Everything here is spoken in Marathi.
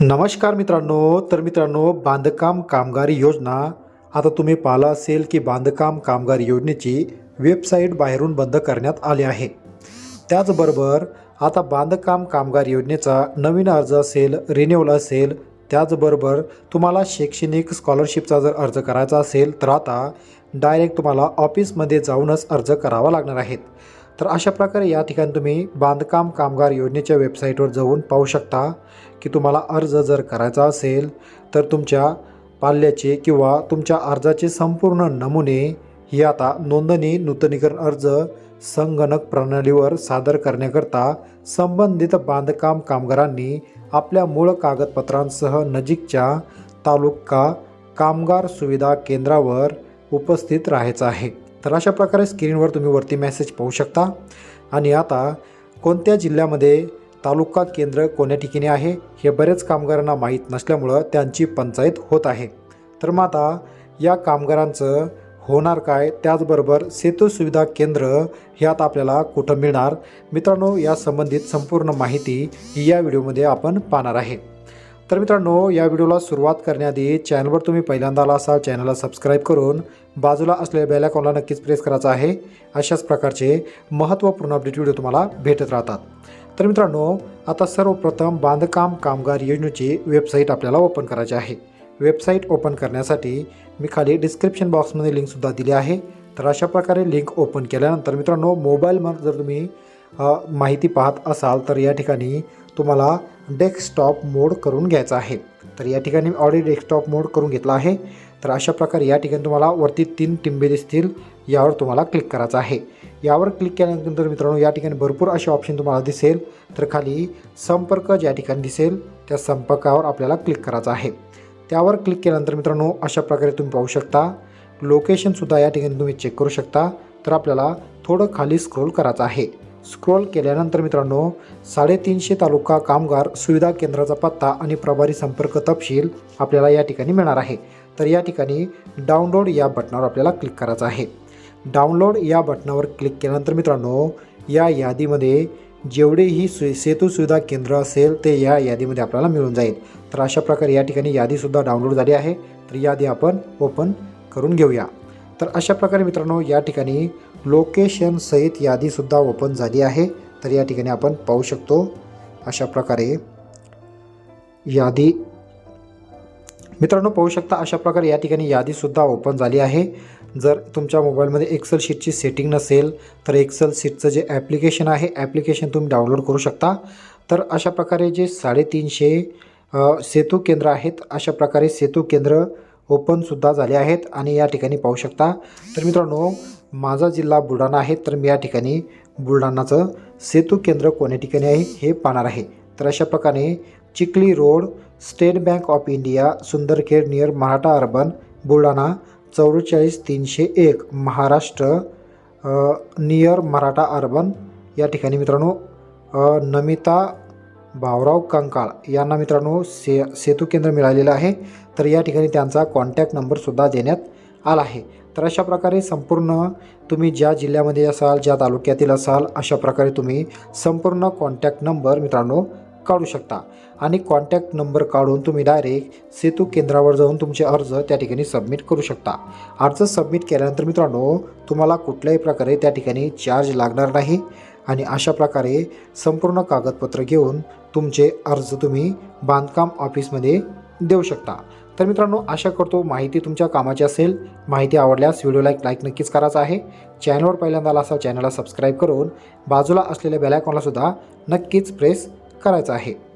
नमस्कार मित्रांनो तर मित्रांनो बांधकाम कामगार योजना. आता तुम्ही पाहिलं असेल की बांधकाम कामगार योजनेची वेबसाईट बाहेरून बंद करण्यात आली आहे. त्याचबरोबर आता बांधकाम कामगार योजनेचा नवीन अर्ज असेल रिन्युअल असेल त्याचबरोबर तुम्हाला शैक्षणिक स्कॉलरशिपचा जर अर्ज करायचा असेल तर आता डायरेक्ट तुम्हाला ऑफिसमध्ये जाऊनच अर्ज करावा लागणार आहेत तर अशा प्रकारे या ठिकाणी तुम्ही बांधकाम कामगार योजनेच्या वेबसाईटवर जाऊन पाहू शकता की तुम्हाला अर्ज जर करायचा असेल तर तुमच्या पाल्याचे किंवा तुमच्या अर्जाचे संपूर्ण नमुने ही आता नोंदणी नूतनीकरण अर्ज संगणक प्रणालीवर सादर करण्याकरता संबंधित बांधकाम कामगारांनी आपल्या मूळ कागदपत्रांसह नजीकच्या तालुका कामगार सुविधा केंद्रावर उपस्थित राहायचं आहे. तर अशा प्रकारे स्क्रीनवर तुम्ही वरती मेसेज पाहू शकता. आणि आता कोणत्या जिल्ह्यामध्ये तालुका केंद्र कोण्या ठिकाणी आहे हे बरेच कामगारांना माहीत नसल्यामुळं त्यांची पंचायत होत आहे. तर मग आता या कामगारांचं होणार काय? त्याचबरोबर सेतू सुविधा केंद्र हे आता आपल्याला कुठं मिळणार? मित्रांनो या संबंधित संपूर्ण माहिती ही या व्हिडिओमध्ये आपण पाहणार आहे. तर मित्रांनो या व्हिडिओला सुरुवात करण्याआधी चॅनलवर तुम्ही पहिल्यांदा आला असाल चॅनलला सबस्क्राईब करून बाजूला असलेल्या बेल आयकॉनला नक्कीच प्रेस करायचा आहे. अशाच प्रकारचे महत्त्वपूर्ण अपडेट व्हिडिओ तुम्हाला भेटत राहतात. तर मित्रांनो आता सर्वप्रथम बांधकाम कामगार योजनेची वेबसाईट आपल्याला ओपन करायची आहे. वेबसाईट ओपन करण्यासाठी मी खाली डिस्क्रिप्शन बॉक्समध्ये लिंकसुद्धा दिली आहे. तर अशा प्रकारे लिंक ओपन केल्यानंतर मित्रांनो मोबाईलमध्ये जर तुम्ही माहिती पाहत असाल तर या ठिकाणी तुम्हाला डेस्कटॉप मोड करून घ्यायचा आहे. तर या ठिकाणी ऑडिओ डेस्कटॉप मोड करून घेतला आहे. तर अशा प्रकारे या ठिकाणी तुम्हाला वरती तीन टिंबे दिसतील. यावर तुम्हाला क्लिक करायचं आहे. यावर क्लिक केल्यानंतर मित्रांनो या ठिकाणी भरपूर असे ऑप्शन तुम्हाला दिसेल. तर खाली संपर्क ज्या ठिकाणी दिसेल त्या संपर्कावर आपल्याला क्लिक करायचं आहे. त्यावर क्लिक केल्यानंतर मित्रांनो अशा प्रकारे तुम्ही पाहू शकता. लोकेशनसुद्धा या ठिकाणी तुम्ही चेक करू शकता. तर आपल्याला थोडं खाली स्क्रोल करायचं आहे. स्क्रोल केल्यानंतर मित्रांनो साडेतीनशे तालुका कामगार सुविधा केंद्राचा पत्ता आणि प्रभारी संपर्क तपशील आपल्याला या ठिकाणी मिळणार आहे. तर या ठिकाणी डाउनलोड या बटनावर आपल्याला क्लिक करायचं आहे. डाउनलोड या बटनावर क्लिक केल्यानंतर मित्रांनो या यादीमध्ये जेवढेही सु सेतू सुविधा केंद्र असेल ते या यादीमध्ये आपल्याला मिळून जाईल. तर अशा प्रकारे या ठिकाणी यादीसुद्धा डाउनलोड झाली आहे. तर यादी आपण ओपन करून घेऊया. तर अशा प्रकारे मित्रांनो या ठिकाणी लोकेशनसहित यादीसुद्धा ओपन झाली आहे. तर या ठिकाणी आपण पाहू शकतो अशा प्रकारे यादी. मित्रांनो पाहू शकता अशा प्रकारे या ठिकाणी यादीसुद्धा ओपन झाली आहे. जर तुमच्या मोबाईलमध्ये एक्सेल शीटची सेटिंग नसेल तर एक्सेल शीटचं जे ॲप्लिकेशन आहे ॲप्लिकेशन तुम्ही डाउनलोड करू शकता. तर अशा प्रकारे जे साडेतीनशे सेतू केंद्र आहेत अशा प्रकारे सेतू केंद्र ओपनसुद्धा झाले आहेत आणि या ठिकाणी पाहू शकता. तर मित्रांनो माझा जिल्हा बुलढाणा आहे तर मी या ठिकाणी बुलढाणाचं सेतू केंद्र कोण्या ठिकाणी आहे हे पाहणार आहे. तर अशा प्रकारे Chikhli road State Bank of India Sundarkhed near Maratha urban Buldhana चौवेचाळीस तीनशे एक महाराष्ट्र नियर मराठा अर्बन या ठिकाणी मित्रांनो नमिता भावराव कंकाळ यांना मित्रांनो से सेतू केंद्र मिळालेलं आहे. तर या ठिकाणी त्यांचा कॉन्टॅक्ट नंबरसुद्धा देण्यात आला आहे. तर अशा प्रकारे संपूर्ण तुम्ही ज्या जिल्ह्यामध्ये असाल ज्या तालुक्यातील असाल अशा प्रकारे तुम्ही संपूर्ण कॉन्टॅक्ट नंबर मित्रांनो काढू शकता. आणि कॉन्टॅक्ट नंबर काढून तुम्ही डायरेक्ट सेतू केंद्रावर जाऊन तुमचे अर्ज त्या ठिकाणी सबमिट करू शकता. अर्ज सबमिट केल्यानंतर मित्रांनो तुम्हाला कुठल्याही प्रकारे त्या ठिकाणी चार्ज लागणार नाही. आणि अशा प्रकारे संपूर्ण कागदपत्र घेऊन तुमचे अर्ज तुम्ही बांधकाम ऑफिसमध्ये देऊ शकता. तर मित्रांनो आशा करतो माहिती तुमच्या कामाची असेल. माहिती आवडल्यास व्हिडिओला एक लाईक नक्कीच करायचा आहे. चॅनलवर पहिल्यांदा आला असाल चॅनलला सबस्क्राईब करून बाजूला असलेल्या बेलायकॉनलासुद्धा नक्कीच प्रेस करायचं आहे.